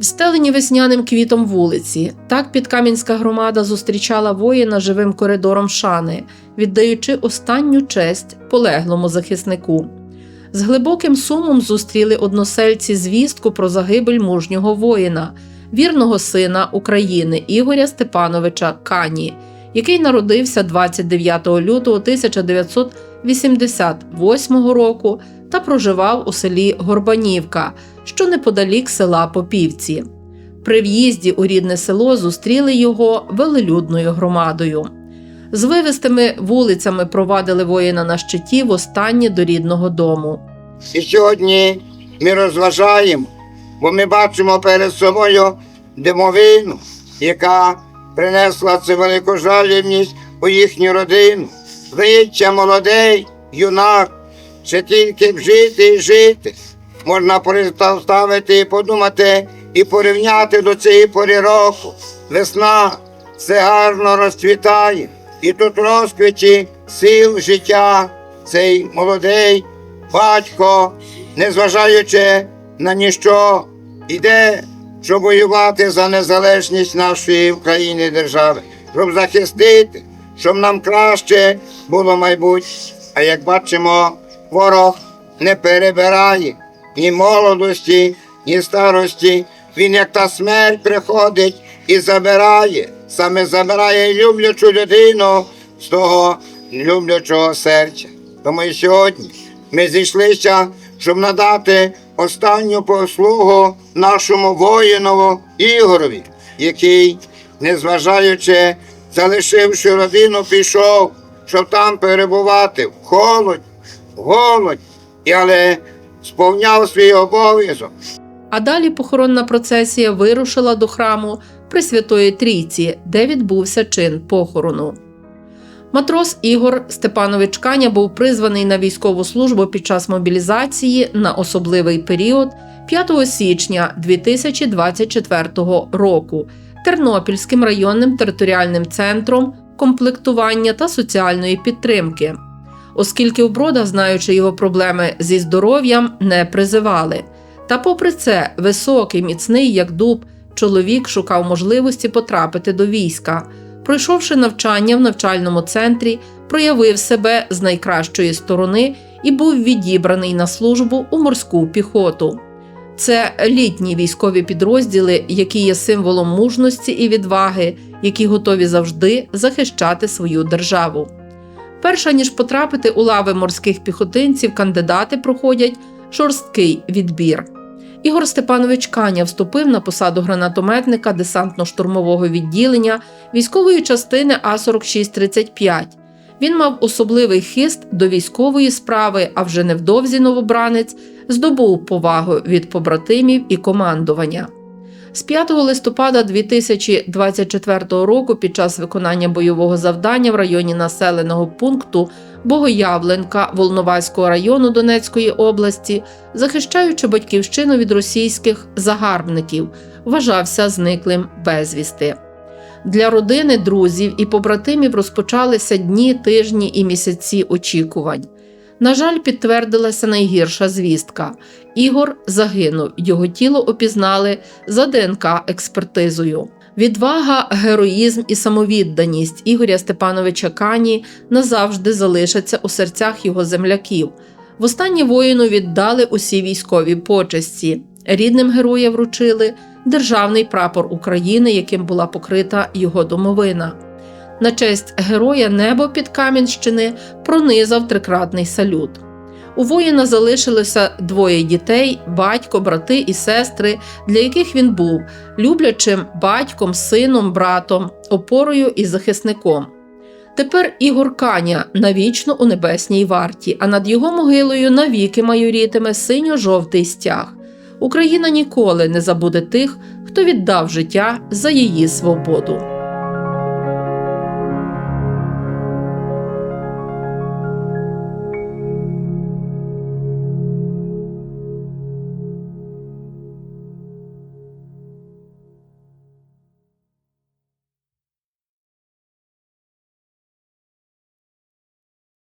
Встелені весняним квітом вулиці, так підкам'янська громада зустрічала воїна живим коридором шани, віддаючи останню честь полеглому захиснику. З глибоким сумом зустріли односельці звістку про загибель мужнього воїна, вірного сина України Ігоря Степановича Кані, який народився 29 лютого 1988 року та проживав у селі Горбанівка, що неподалік села Попівці. При в'їзді у рідне село зустріли його велелюдною громадою. З вивистими вулицями провадили воїна на щиті в останнє до рідного дому. І сьогодні ми розважаємо, бо ми бачимо перед собою димовину, яка принесла цю велику жалібність у їхню родину. Здається, молодий юнак, ще тільки б жити і жити. Можна представити і подумати і порівняти до цієї пори року. Весна все гарно розцвітає. І тут розквіті сил життя цей молодий батько, незважаючи на ніщо, іде, щоб воювати за незалежність нашої України держави, щоб захистити, щоб нам краще було майбутнє. А як бачимо, ворог не перебирає ні молодості, ні старості. Він як та смерть приходить і забирає, саме забирає люблячу людину з того люблячого серця. Тому і сьогодні ми зійшлися, щоб надати останню послугу нашому воїнову Ігорові, який, незважаючи, залишивши родину, пішов, щоб там перебувати в холодь, голодь, але сповняв свій обов'язок. А далі похоронна процесія вирушила до храму Пресвятої Трійці, де відбувся чин похорону. Матрос Ігор Степанович Каня був призваний на військову службу під час мобілізації на особливий період 5 січня 2024 року Тернопільським районним територіальним центром комплектування та соціальної підтримки. Оскільки у Брода, знаючи його проблеми зі здоров'ям, не призивали. Та, попри це, високий, міцний, як дуб, чоловік шукав можливості потрапити до війська. Пройшовши навчання в навчальному центрі, проявив себе з найкращої сторони і був відібраний на службу у морську піхоту. Це літні військові підрозділи, які є символом мужності і відваги, які готові завжди захищати свою державу. Перша ніж потрапити у лави морських піхотинців, кандидати проходять жорсткий відбір. Ігор Степанович Каня вступив на посаду гранатометника десантно-штурмового відділення військової частини А4635. Він мав особливий хист до військової справи, а вже невдовзі новобранець здобув повагу від побратимів і командування. З 5 листопада 2024 року під час виконання бойового завдання в районі населеного пункту Богоявленка Волноваського району Донецької області, захищаючи батьківщину від російських загарбників, вважався зниклим безвісти. Для родини, друзів і побратимів розпочалися дні, тижні і місяці очікувань. На жаль, підтвердилася найгірша звістка. Ігор загинув, його тіло опізнали за ДНК-експертизою. Відвага, героїзм і самовідданість Ігоря Степановича Кані назавжди залишаться у серцях його земляків. Востаннє воїну віддали усі військові почесті. Рідним героя вручили державний прапор України, яким була покрита його домовина. На честь героя небо під Кам'янщини пронизав трикратний салют. У воїна залишилося двоє дітей, батько, брати і сестри, для яких він був люблячим батьком, сином, братом, опорою і захисником. Тепер Ігор Каня навічно у небесній варті, а над його могилою навіки майорітиме синьо-жовтий стяг. Україна ніколи не забуде тих, хто віддав життя за її свободу.